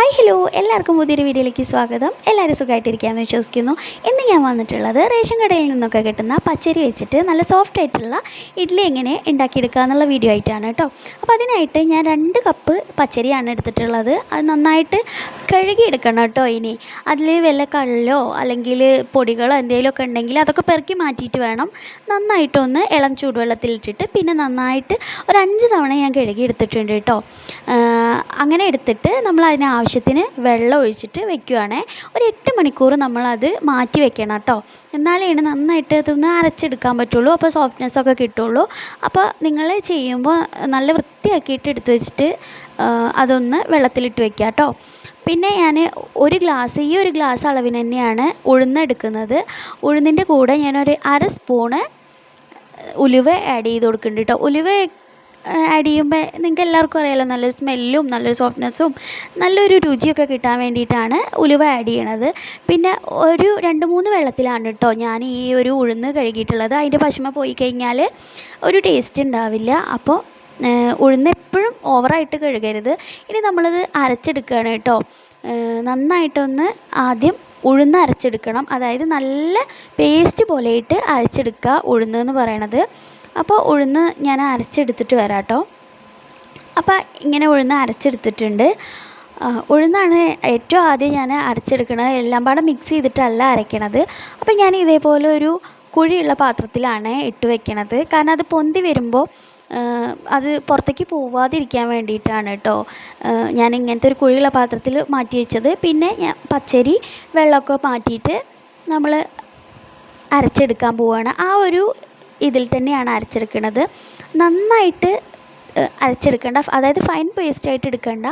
Hi hello എല്ലാവർക്കും പുതിയൊരു വീഡിയോയിലേക്ക് സ്വാഗതം. എല്ലാവരും സുഖമായിട്ടിരിക്കുകയെന്ന് വിശ്വസിക്കുന്നു. ഇന്ന് ഞാൻ വന്നിട്ടുള്ളത് റേഷൻ കടയിൽ നിന്നൊക്കെ കിട്ടുന്ന പച്ചരി വെച്ചിട്ട് നല്ല സോഫ്റ്റ് ആയിട്ടുള്ള ഇഡ്ഡലി എങ്ങനെ ഉണ്ടാക്കിയെടുക്കുക എന്നുള്ള വീഡിയോ ആയിട്ടാണ് കേട്ടോ. അപ്പോൾ അതിനായിട്ട് ഞാൻ രണ്ട് കപ്പ് പച്ചരിയാണ് എടുത്തിട്ടുള്ളത്. അത് നന്നായിട്ട് കഴുകിയെടുക്കണം കേട്ടോ ഇനി. അതിൽ വല്ല കള്ളോ അല്ലെങ്കിൽ പൊടികളോ എന്തെങ്കിലുമൊക്കെ ഉണ്ടെങ്കിൽ അതൊക്കെ പെറുക്കി മാറ്റിയിട്ട് വേണം. നന്നായിട്ടൊന്ന് ഇളം ചൂടുവെള്ളത്തിലിട്ടിട്ട് പിന്നെ നന്നായിട്ട് ഒരു അഞ്ച് തവണ ഞാൻ കഴുകി എടുത്തിട്ടുണ്ട് കേട്ടോ അങ്ങനെ എടുത്തിട്ട് നമ്മൾ അതിന് ആവശ്യത്തിന് വെള്ളം ഒഴിച്ചിട്ട് വെക്കുകയാണേ ഒരു എട്ട് മണിക്കൂർ നമ്മളത് മാറ്റി വെക്കണം കേട്ടോ. എന്നാലാണ് നന്നായിട്ട് അതൊന്ന് അരച്ചെടുക്കാൻ പറ്റുള്ളൂ. അപ്പോൾ സോഫ്റ്റ്നെസ് ഒക്കെ കിട്ടുള്ളൂ. അപ്പോൾ നിങ്ങൾ ചെയ്യുമ്പോൾ നല്ല വൃത്തിയാക്കിയിട്ട് എടുത്ത് വെച്ചിട്ട് അതൊന്ന് വെള്ളത്തിലിട്ട് വെക്കുക കേട്ടോ. പിന്നെ ഞാൻ ഒരു ഗ്ലാസ് ഈ ഒരു ഗ്ലാസ് അളവിന് തന്നെയാണ് ഉഴുന്നെടുക്കുന്നത് ഉഴുന്നിന്റെ കൂടെ ഞാനൊരു അര സ്പൂണ് ഉലുവ ആഡ് ചെയ്ത് കൊടുക്കുന്നുണ്ട് കേട്ടോ. ഉലുവ ആഡ് ചെയ്യുമ്പോൾ നിങ്ങൾക്ക് എല്ലാവർക്കും അറിയാമല്ലോ നല്ലൊരു സ്മെല്ലും നല്ലൊരു സോഫ്റ്റ്നെസ്സും നല്ലൊരു രുചിയൊക്കെ കിട്ടാൻ വേണ്ടിയിട്ടാണ് ഉലുവ ആഡ് ചെയ്യണത്. പിന്നെ ഒരു രണ്ട് മൂന്ന് വെള്ളത്തിലാണ് കേട്ടോ ഞാൻ ഈ ഒരു ഉഴുന്ന് കഴുകിയിട്ടുള്ളത്. അതിന്റെ പശുമ പോയി കഴിഞ്ഞാൽ ഒരു ടേസ്റ്റ് ഉണ്ടാവില്ല. അപ്പോൾ ഉഴുന്ന് എപ്പോഴും ഓവറായിട്ട് കഴുകരുത്. ഇനി നമ്മളത് അരച്ചെടുക്കുകയാണ് കേട്ടോ നന്നായിട്ടൊന്ന് ആദ്യം ഉഴുന്ന് അരച്ചെടുക്കണം. അതായത് നല്ല പേസ്റ്റ് പോലെയിട്ട് അരച്ചെടുക്കുക ഉഴുന്ന് എന്ന് പറയണത്. അപ്പോൾ ഉഴുന്ന് ഞാൻ അരച്ചെടുത്തിട്ട് വരാം കേട്ടോ അപ്പോൾ ഇങ്ങനെ ഉഴുന്ന് അരച്ചെടുത്തിട്ടുണ്ട്. ഉഴുന്നാണ് ഏറ്റവും ആദ്യം ഞാൻ അരച്ചെടുക്കുന്നത് എല്ലാം പാടെ മിക്സ് ചെയ്തിട്ടല്ല അരയ്ക്കണത് അപ്പോൾ ഞാൻ ഇതേപോലെ ഒരു കുഴിയുള്ള പാത്രത്തിലാണ് ഇട്ട് വെക്കണത്. കാരണം അത് പൊന്തി വരുമ്പോൾ അത് പുറത്തേക്ക് പോവാതിരിക്കാൻ വേണ്ടിയിട്ടാണ് കേട്ടോ. ഞാൻ ഇങ്ങനത്തെ ഒരു കുഴിയുള്ള പാത്രത്തിൽ മാറ്റി വെച്ചത്. പിന്നെ ഞാൻ പച്ചരി വെള്ളമൊക്കെ മാറ്റിയിട്ട് നമ്മൾ അരച്ചെടുക്കാൻ പോവുകയാണ് ആ ഒരു ഇതിൽ തന്നെയാണ് അരച്ചെടുക്കുന്നത് നന്നായിട്ട് അരച്ചെടുക്കേണ്ട അതായത് ഫൈൻ പേസ്റ്റ് ആയിട്ട് എടുക്കേണ്ട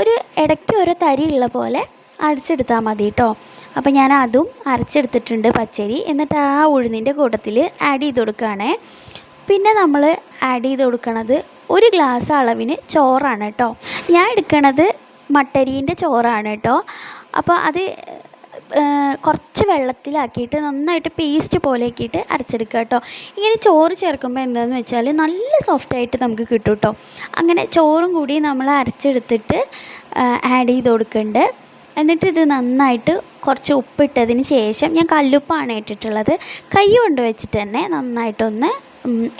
ഒരു ഇടയ്ക്ക് ഒരു ഉള്ള പോലെ അരച്ചെടുത്താൽ മതി കേട്ടോ അപ്പോൾ ഞാൻ അതും അരച്ചെടുത്തിട്ടുണ്ട് പച്ചരി. എന്നിട്ട് ആ ഉഴുന്നിന്റെ കൂട്ടത്തിൽ ആഡ് ചെയ്ത് കൊടുക്കുകയാണേ. പിന്നെ നമ്മൾ ആഡ് ചെയ്ത് കൊടുക്കണത് ഒരു ഗ്ലാസ് അളവിന് ചോറാണ് കേട്ടോ ഞാൻ എടുക്കണത് മട്ടരീന്റെ ചോറാണ് കേട്ടോ അപ്പോൾ അത് കുറച്ച് വെള്ളത്തിലാക്കിയിട്ട് നന്നായിട്ട് പേസ്റ്റ് പോലെ ആക്കിയിട്ട് അരച്ചെടുക്കുക കേട്ടോ. ഇങ്ങനെ ചോറ് ചേർക്കുമ്പോൾ എന്താണെന്ന് വെച്ചാൽ നല്ല സോഫ്റ്റായിട്ട് നമുക്ക് കിട്ടും കേട്ടോ. അങ്ങനെ ചോറും കൂടി നമ്മൾ അരച്ചെടുത്തിട്ട് ആഡ് ചെയ്ത് കൊടുക്കുന്നുണ്ട് എന്നിട്ട് ഇത് നന്നായിട്ട് കുറച്ച് ഉപ്പിട്ടതിന് ശേഷം ഞാൻ കല്ലുപ്പാണ് ഇട്ടിട്ടുള്ളത്. കൈ കൊണ്ട് വെച്ചിട്ട് തന്നെ നന്നായിട്ടൊന്ന്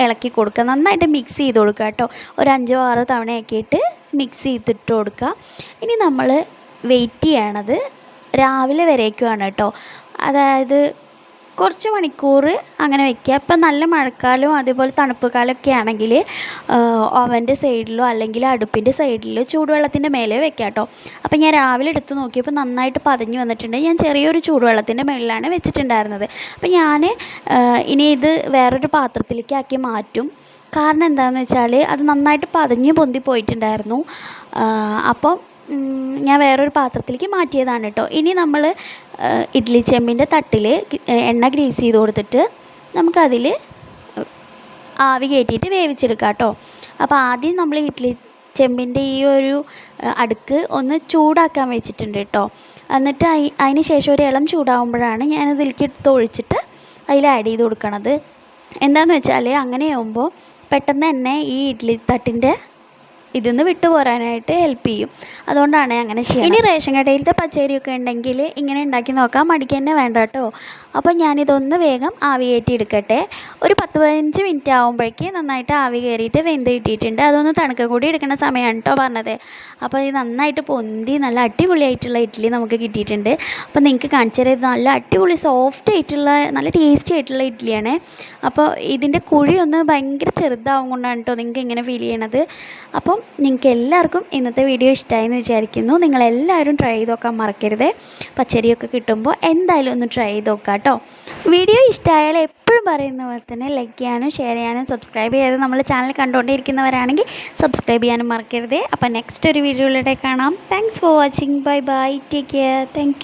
ഇളക്കി കൊടുക്കുക. നന്നായിട്ട് മിക്സ് ചെയ്ത് കൊടുക്കുക കേട്ടോ. ഒരു അഞ്ചോ ആറോ തവണയാക്കിയിട്ട് മിക്സ് ചെയ്തിട്ട് കൊടുക്കുക. ഇനി നമ്മൾ വെയിറ്റ് ചെയ്യണത് രാവിലെ വരേക്കുമാണ് കേട്ടോ. അതായത് കുറച്ച് മണിക്കൂർ അങ്ങനെ വെക്കുക ഇപ്പം നല്ല മഴക്കാലവും അതേപോലെ തണുപ്പ് കാലമൊക്കെ ആണെങ്കിൽ ഓവന്റെ സൈഡിലോ അല്ലെങ്കിൽ അടുപ്പിന്റെ സൈഡിലോ ചൂടുവെള്ളത്തിന്റെ മേലെ വെക്കാം കേട്ടോ. അപ്പം ഞാൻ രാവിലെ എടുത്ത് നോക്കിയപ്പോൾ നന്നായിട്ട് പതഞ്ഞ് വന്നിട്ടുണ്ട്. ഞാൻ ചെറിയൊരു ചൂടുവെള്ളത്തിന്റെ മേളിലാണ് വെച്ചിട്ടുണ്ടായിരുന്നത്. അപ്പം ഞാൻ ഇനി ഇത് വേറൊരു പാത്രത്തിലേക്ക് ആക്കി മാറ്റും. കാരണം എന്താണെന്ന് വെച്ചാൽ അത് നന്നായിട്ട് പതഞ്ഞ് പൊന്തി പോയിട്ടുണ്ടായിരുന്നു. അപ്പം ഞാൻ വേറൊരു പാത്രത്തിലേക്ക് മാറ്റിയതാണ് കേട്ടോ. ഇനി നമ്മൾ ഇഡ്ഡലി ചെമ്പിന്റെ തട്ടിൽ എണ്ണ ഗ്രീസ് ചെയ്ത് കൊടുത്തിട്ട് നമുക്കതിൽ ആവി കയറ്റിയിട്ട് വേവിച്ചെടുക്കാം കേട്ടോ. അപ്പോൾ ആദ്യം നമ്മൾ ഇഡ്ഡലി ചെമ്പിന്റെ ഈ ഒരു അടുക്ക് ഒന്ന് ചൂടാക്കാൻ വെച്ചിട്ടുണ്ട് കേട്ടോ. എന്നിട്ട് അതിന് ശേഷം ഒരു ഇളം ചൂടാകുമ്പോഴാണ് ഞാനതിലേക്ക് എടുത്ത് ഒഴിച്ചിട്ട് അതിൽ ആഡ് ചെയ്ത് കൊടുക്കണത്. എന്താണെന്ന് വെച്ചാൽ അങ്ങനെയാകുമ്പോൾ പെട്ടെന്ന് തന്നെ ഈ ഇഡ്ഡലി തട്ടിന്റെ ഇതിന്ന് വിട്ടു പോരാനായിട്ട് ഹെൽപ്പ് ചെയ്യും. അതുകൊണ്ടാണ് അങ്ങനെ ചെയ്യുന്നത് ഇനി റേഷൻ കടയിലത്തെ പച്ചരിയൊക്കെ ഉണ്ടെങ്കിൽ ഇങ്ങനെ ഉണ്ടാക്കി നോക്കാം മടിക്ക് തന്നെ വേണ്ട കേട്ടോ. അപ്പോൾ ഞാനിതൊന്ന് വേഗം ആവി കയറ്റി എടുക്കട്ടെ. ഒരു പത്ത് പതിനഞ്ച് മിനിറ്റ് ആകുമ്പോഴേക്ക് നന്നായിട്ട് ആവി കയറിയിട്ട് വെന്ത് കിട്ടിയിട്ടുണ്ട്. അതൊന്ന് തണുക്ക കൂടി എടുക്കുന്ന സമയമാണ് കേട്ടോ പറഞ്ഞത്. അപ്പോൾ ഇത് നന്നായിട്ട് പൊന്തി നല്ല അടിപൊളിയായിട്ടുള്ള ഇഡ്ഡലി നമുക്ക് കിട്ടിയിട്ടുണ്ട്. അപ്പോൾ നിങ്ങൾക്ക് കാണിച്ചു തരാം. നല്ല അടിപൊളി സോഫ്റ്റ് ആയിട്ടുള്ള നല്ല ടേസ്റ്റി ആയിട്ടുള്ള ഇഡ്ഡലിയാണ്. അപ്പോൾ ഇതിന്റെ കുഴി ഒന്ന് ഭയങ്കര ചെറുതാവും കൊണ്ടാണ് കേട്ടോ നിങ്ങൾക്ക് ഇങ്ങനെ ഫീൽ ചെയ്യണത്. അപ്പോൾ അപ്പം നിങ്ങൾക്ക് എല്ലാവർക്കും ഇന്നത്തെ വീഡിയോ ഇഷ്ടമായെന്ന് വിചാരിക്കുന്നു. നിങ്ങളെല്ലാവരും ട്രൈ ചെയ്ത് നോക്കാൻ മറക്കരുത്. പച്ചരിയൊക്കെ കിട്ടുമ്പോൾ എന്തായാലും ഒന്ന് ട്രൈ ചെയ്ത് നോക്കാം കേട്ടോ വീഡിയോ ഇഷ്ടമായാൽ എപ്പോഴും പറയുന്ന പോലെ തന്നെ ലൈക്ക് ചെയ്യാനും ഷെയർ ചെയ്യാനും സബ്സ്ക്രൈബ് ചെയ്ത് നമ്മൾ ചാനൽ കണ്ടുകൊണ്ടിരിക്കുന്നവരാണെങ്കിൽ സബ്സ്ക്രൈബ് ചെയ്യാനും മറക്കരുത്. അപ്പോൾ നെക്സ്റ്റ് ഒരു വീഡിയോയിലൂടെ കാണാം. Thanks for watching bye bye take care thank